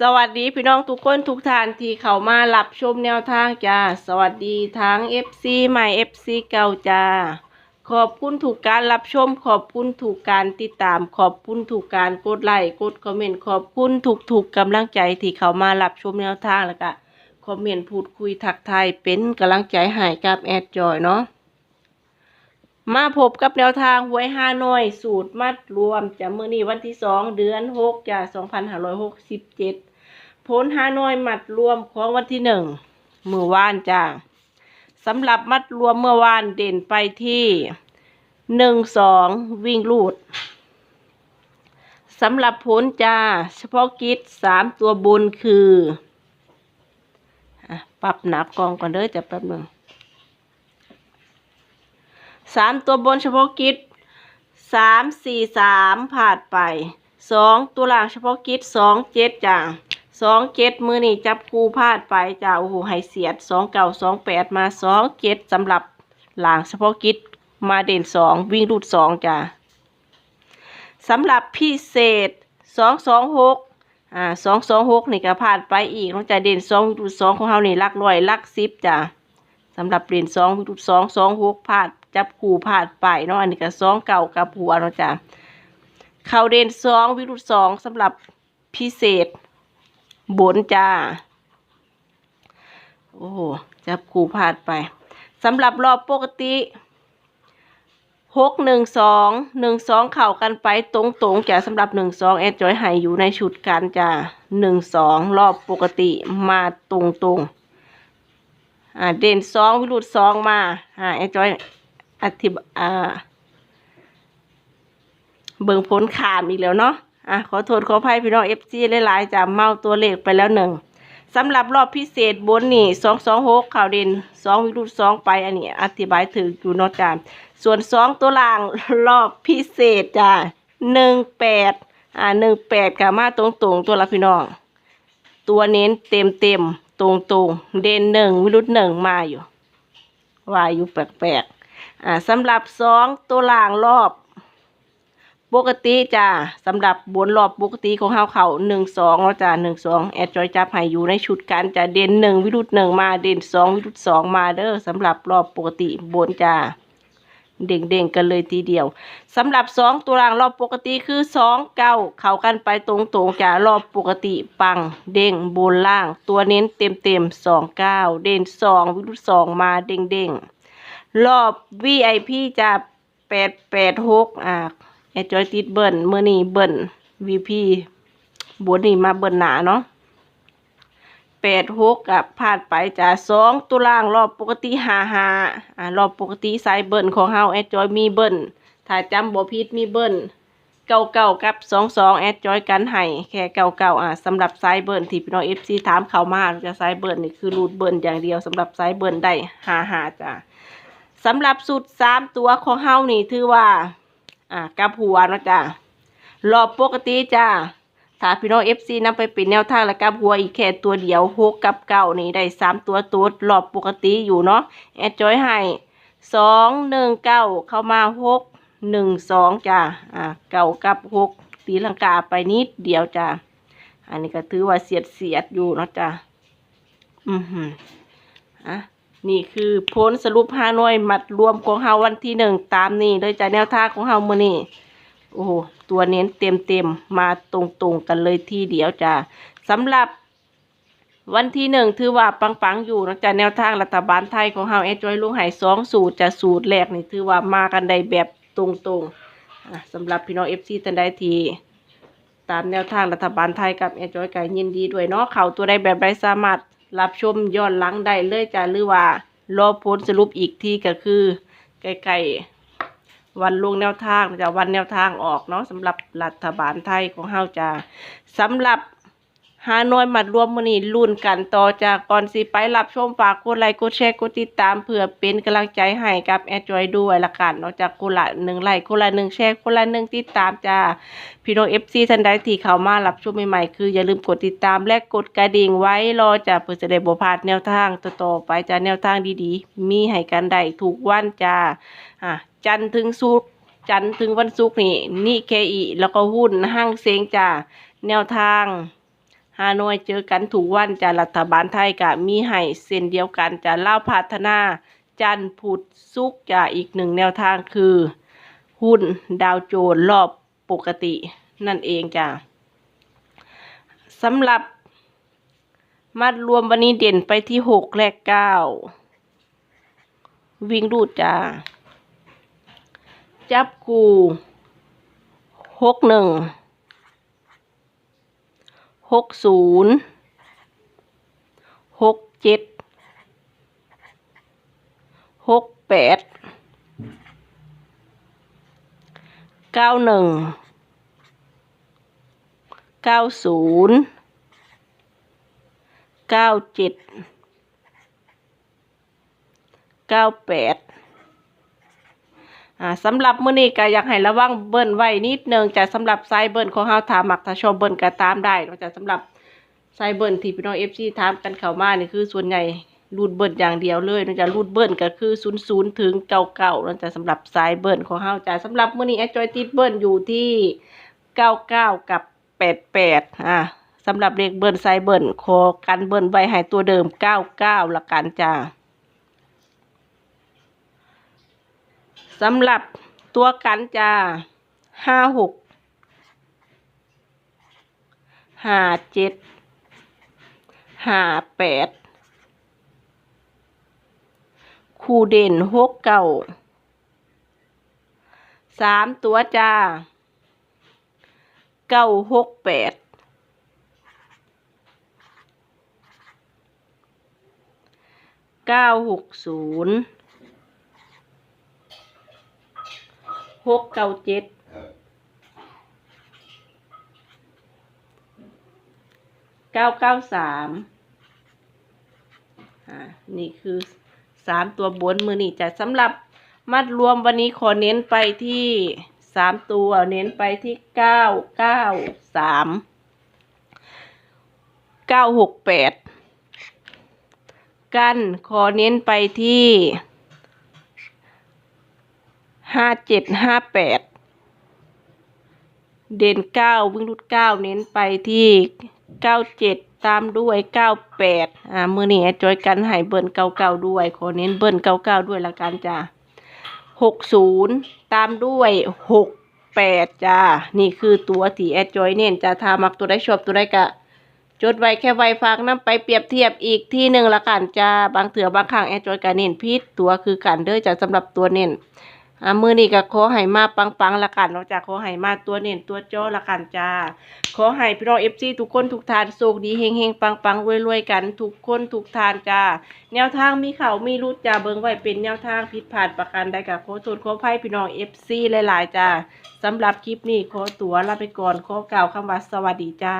สวัสดีพี่น้องทุกคนทุกท่านที่เข้ามารับชมแนวทางจ้า สวัสดีทั้ง FC ใหม่ FC เก่าจ้า ขอบคุณถูกการรับชม ขอบคุณถูกการติดตาม ขอบคุณถูกการกดไลค์กดคอมเมนต์ขอบคุณถูกถูกกำลังใจที่เข้ามารับชมแนวทางแล้วก็คอมเมนต์พูดคุยทักทายเป็นกำลังใจให้กับแอดจอยเนาะ มาพบกับแนวทางหวยฮานอย สูตรมัดรวมจะมื้อนี้วันที่สองเดือนหกจ้ะสองพันห้าร้อยหกสิบเจ็ดผลฮานอยมัดรวมของวันที่หนึ่งมือวานจ้ะสำหรับมัดรวมเมื่อวานเด่นไปที่หนึ่งสองวิ่งลูดสำหรับผลจ้าเฉพาะกิจสามตัวบนคือปรับหนับกองก่อนเด้อจะแป๊บหนึ่ง สามตัวบนเฉพาะกิจสามสี่สามผ่านไปสองตัวล่างเฉพาะกิจสองเจ็ดจ้ะสองเจ็ดมือนี่จับคู่พลาดไปจ้ะโอ้โหไฮเสียดสองเก่าสองแปดมาสองเจ็ดสำหรับหลังเฉพาะกิจมาเด่นสองวิ่งรูดสองจ้ะสำหรับพิเศษสองสองหกอ่าสองสองหกนี่ก็ผ่านไปอีกนอกจาเด่นสองวิ่งรูดสองของเรานี่ลักร้อยลักสิบจ้ะสำหรับเหรียญสองรูปสองสองหกพาด จับคู่พาดไปเนาะอันนี้ก็สองเก่ากับหัวเนาะจ้ะเข่าเด่นสองวิรุตสองสำหรับพิเศษบนจ้า โอ้โหจับคู่พาดไปสำหรับรอบปกติหกหนึ่งสองหนึ่งสองเข่ากันไปตรงตรงๆจ้ะสำหรับหนึ่งสองแอดจอยหายอยู่ในชุดกันจ้ะหนึ่งสองรอบปกติมาตรงตรงๆอ่าเด่นสองวิรุตสองมาอ่าไอ้จอย อธิบอ่าเบิ่งผลขามอีกแล้วเนาะอะขอโทษขออภัยพี่น้องเอฟซีหลายๆจะเมาตัวเลขไปแล้วหนึ่งสำหรับรอบพิเศษบนนี่สองสองหกข่าวเด่นสองวิรุตสองไปอันนี้ อธิบายถึงอยู่นอกจานส่วนสองตัวล่างรอบพิเศษจ้ะหนึ่งแปดอ่าหนึ่งแปดกับมาตรงๆตัวละพี่น้อง ตัวเน้นเต็มเต็มตรงตรงเด่นหนึ่งวิรุตหนึ่งมาอยู่ว่าอยู่แปลกๆ อ่าสำหรับสองตัวล่างรอบ ปกติจ้าสำหรับบนรอบปกติของเฮาเขาหนึ่งสองแล้วจ้าหนึ่งสองแอดจอยจับให้อยู่ในชุดกันจะเด่นหนึ่งวิรุตหนึ่งมาเด่นสองวิรุตสองมาเด้อสำหรับรอบปกติบนจ้าเด้งๆกันเลยทีเดียวสำหรับสองตัวล่างรอบปกติคือสองเก้าเข้ากันไปตรงๆจ้ารอบปกติปังเด้งบนล่าง ตัวเน้นเต็มๆสองเก้าเด่นสองวิรุตสองมาเด้งๆ รอบ VIP จะแปดแปดหกอ่าแอดจอยติดเบิ้ลเมื่อนี้เบิ้ล VP บนนี่มาเบิ้ลหนาเนาะแปดหกกับพลาดไปจะสองตัวล่างรอบปกติหาหาอ่ารอบปกติสายเบิ้ลของเฮาแอดจอยมีเบิ้ลถ้าจำบ่ผิดมีเบิ้ลเก้าเก้ากับสองสองแอดจอยกันให้แค่เก้าเก้าอ่าสำหรับสายเบิ้ลที่พี่น้องเอฟซีถามเข้ามาจะสายเบิ้ลนี่คือรูดเบิ้ลอย่างเดียวสำหรับสายเบิ้ลได้หาหาจ้ะ สำหรับสูตรสามตัวของเฮานี่ถือว่า อ่ากับหัวนะจ้ะรอบปกติจ้ะถ้าพี่น้องเอฟซีนำไปเป็นแนวทางและกับหัวอีกแค่ตัวเดียวหกกับเก้านี่ได้สามตัวตัวรอบปกติอยู่เนาะแอดจอยให้สองหนึ่งเก้าเข้ามาหกหนึ่งสองจ้ะอ่าเก้ากับหกตีลังกาไปนิดเดียวจ้ะอันนี้ก็ถือว่าเสียดเสียดอยู่เนาะจ้ะอือหืออะ นี่คือผลสรุปห้าหน่วยมัดรวมของเฮาวันที่หนึ่งตามนี้เลยจ้ะแนวทางของเฮามือนี้โอ้โหตัวเน้นเต็มเต็มๆมาตรงๆกันเลยทีเดียวจ้ะสำหรับวันที่หนึ่งถือว่าปังๆอยู่นะจ๊ะแนวทางรัฐบาลไทยของเฮาแอจอยลุงไห่สองสูตรจะสูตรแรกนี่ถือว่ามากันได้แบบตรงๆสำหรับพี่น้องเอฟซีท่านใดทีตามแนวทางรัฐบาลไทยกับแอจอยไก็ยินดีด้วยเนาะเขาตัวใดแบบใดสามารถรับชมย้อนหลังได้เลยจ้ะหรือว่า รอผลสรุปอีกทีก็คือใกล้ๆวันลงแนวทางจะวันแนวทางออกเนาะสำหรับรัฐบาลไทยของเฮาจะสำหรับ ฮานอยมัดรวมมื้อนี้ลุ้นกันต่อจากก่อนสิไปรับชมฝากกดไลค์กดแชร์กดติดตามเพื่อเป็นกำลังใจให้กับแอดจอยด้วยละกันนอกจากคนละหนึ่งไลค์คนละหนึ่งแชร์คนละหนึ่งติดตามจ้าพี่น้อง FC ท่านใดที่เข้ามารับชมใหม่ๆคืออย่าลืมกดติดตามและกดกระดิ่งไว้รอจะเพื่อจะได้บ่พลาดแนวทางต่อๆไปจ้าแนวทางดีๆ มีให้กันได้ทุกวันจ้าอะจันทร์ถึงศุกจันทร์ถึงวันศุกร์นี่นี่เคอีแล้วก็หุ้นห้างเซงจ้าแนวทาง ฮานอยเจอกันถูกวันจากรัฐบาลไทยกับมีให้เส้นเดียวกันจะเล่าพัฒนา จันทร์พุธศุกร์จะอีกหนึ่งแนวทางคือ หุ้นดาวโจนส์รอบปกตินั่นเองจ้ะสำหรับ มัดรวมวันนี้เด่นไปที่หกและเก้าวิ่งรูดจ้าจับกูหกหนึ่ง หกศูนย์หกเจ็ดหกแปดเก้าหนึ่งเก้าศูนย์เก้าเจ็ดเก้าแปด อ่าสำหรับมื้อนี้ก็อยากให้ระวังเบิ้ลไว้นิดนึงจะสำหรับไซเบิ้ลของเฮาถามมักถ้าชอบเบิ้ลก็ตามได้จะสำหรับไซเบิ้ลที่พี่น้อง FC ถามกันเข้ามานี่คือส่วนใหญ่รูดเบิ้ลอย่างเดียวเลยนาะจะรูดเบิ้ลก็คือ00ถึง99เนาะจะสำหรับไซเบิ้ลของเฮาจะสำหรับมื้อนี้แอดจอยติดเบิ้ลอยู่ที่99กับ88อ่าสำหรับเลขเบิ้ลไซเบิ้ลขอกันเบิ้ลไว้ให้ตัวเดิม99ละกันจ้า สำหรับตัวกันจะห้าหกห้าเจ็ดห้าแปดคู่เด่นหกเก้าสามตัวจ้าเก้าหกแปดเก้าหกศูนย์ หกเก้าเจ็ดเก้าเก้าสามนี่คือสามตัวบนมือนี่จะสำหรับมัดรวมวันนี้ขอเน้นไปที่สามตัวเน้นไปที่เก้าเก้าสามเก้าหกแปดกันขอเน้นไปที่ ห้าเจ็ดห้าแปดเด่นเก้าวิ่งรุดเก้าเน้นไปที่เก้าเจ็ดตามด้วยเก้าแปดอ่ามือนี้จอยกันให้เบิ้ลเก้าเก้าด้วยขอเน้นเบิ้ลเก้าเก้าด้วยละกันจ้าหกศูนย์ตามด้วยหกแปดจ้านี่คือตัวที่แอดจอยเน้นจะทามักตัวได้ชอบตัวได้กะจดไว้แค่ไว้ฝากน้ำไปเปรียบเทียบอีกที่หนึ่งละกันจ้าบางเถื่อบางครั้งแอดจอยกะเน้นพิษตัวคือกันเด้อจะสำหรับตัวเน้น อ่ามือนี้ก็ขอให้มาปังๆละกันนอกจากขอให้มาตัวเน้นตัวจ้อละกันจ้า ขอให้พี่น้องเอฟซีทุกคนทุกทานโชคดีเฮงๆปังๆรวยๆกันทุกคนทุกทานจ้า แนวทางมีเขามีรุดจ้าเบิ่งไว้เป็นแนวทางผิดพลาดประการใดกับขอโทษขออภัยพี่น้องเอฟซีหลายๆจ้าสำหรับคลิปนี้ขอตัวลาไปก่อนขอกล่าวคำว่าสวัสดีจ้า